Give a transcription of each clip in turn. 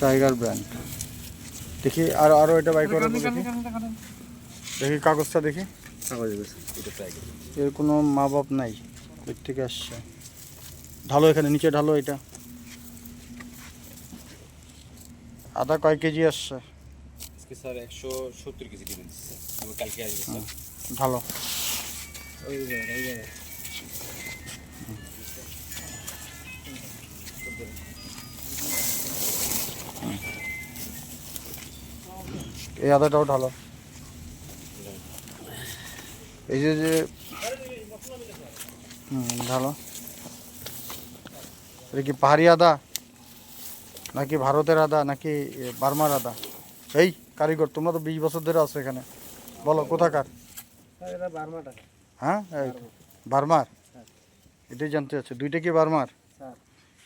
Tiger brand দেখি আর আরও এটা বাই করো দেখি। দেখি কাগজটা দেখি। এর কোনো মা বাপ নাই এর থেকে আসছে? ঢালো এখানে নিচে ঢালো এটা। আদা কয় কেজি আসছে? স্যার একশো সত্তর কেজি আমি কালকে আসবে ঢালো। এই আদাটাও ঢালো। এই যে যে হুম ঢালো। এটা কি পাহাড়ি আদা? নাকি ভারতের আদা? নাকি বার্মার আদা? এই কারিগর তোমরা তো বিশ বছর ধরে আছো এখানে। বলো কোথাকার? হ্যাঁ বার্মার? এটাই জানতে চাচ্ছে। দুইটা কি বার্মার?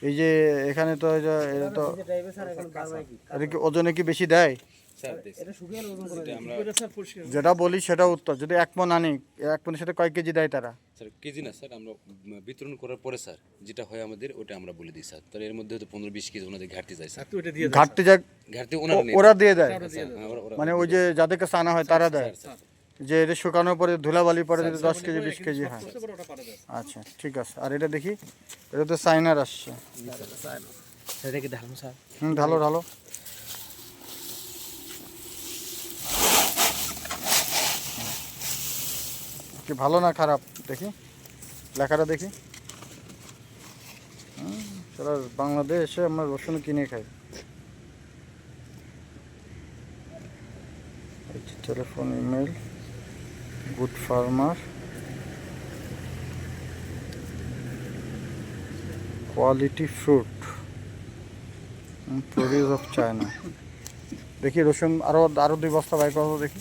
এই যে এখানে তো এই এটা তো কি? এটা কি ওজনে কি বেশি দেয়? যেটা বলি সেটা উত্তর। যদি এক মন আনি এক মনের সাথে কয় কেজি দেয় তারা? স্যার কেজি না স্যার আমরা বিতরণ করার পরে স্যার যেটা হয় আমাদের ওটা আমরা বলে দিই স্যার। তাহলে এর মধ্যে হয়তো পনেরো বিশ কেজি ওনাদের ঘাটতি যায় স্যার। ওটা ঘাটতি যাক ঘাটতি ওনারা ওরা দিয়ে দেয়। হ্যাঁ, মানে ওই যে যাদের কাছে আনা হয় তারা দেয়। স্যার। যে এটা শুকানোর পরে ধুলাবালি পরে যদি দশ কেজি বিশ কেজি হয়। আচ্ছা ঠিক আছে। আর এটা দেখি এটা তো সাইনার আসছে। হুম ঢালো ঢালো। কি ভালো না খারাপ? দেখি লেখাটা দেখি। সারা বাংলাদেশে আমরা রসুন কিনে খাই। Telephone email good farmer quality fruit produce of China দেখি রসুন আরও আরও দুই বস্তা বাই করো দেখি।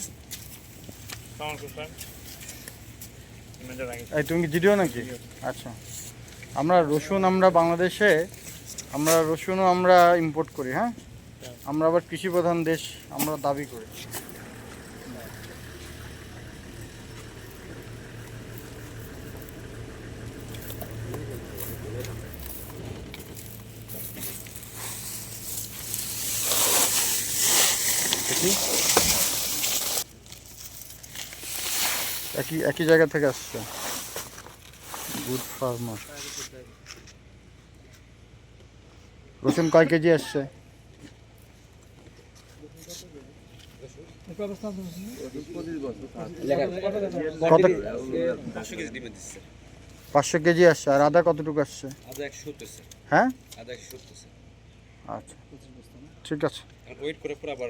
এই তুমি কি জিডিও নাকি? আচ্ছা। আমরা রসুন আমরা বাংলাদেশে আমরা রসুনও আমরা ইম্পোর্ট করি হ্যাঁ? আমরা আবার কৃষি প্রধান দেশ আমরা দাবি করি। দেখি। একই একই জায়গা থেকে আসছে। গুড ফার্মার রসুন কয় কেজি আসছে? কত পাঁচশো কেজি আসছে আর আদা কতটুকু আসছে? হ্যাঁ? আচ্ছা। ঠিক আছে। ওয়েট করে পরে আবার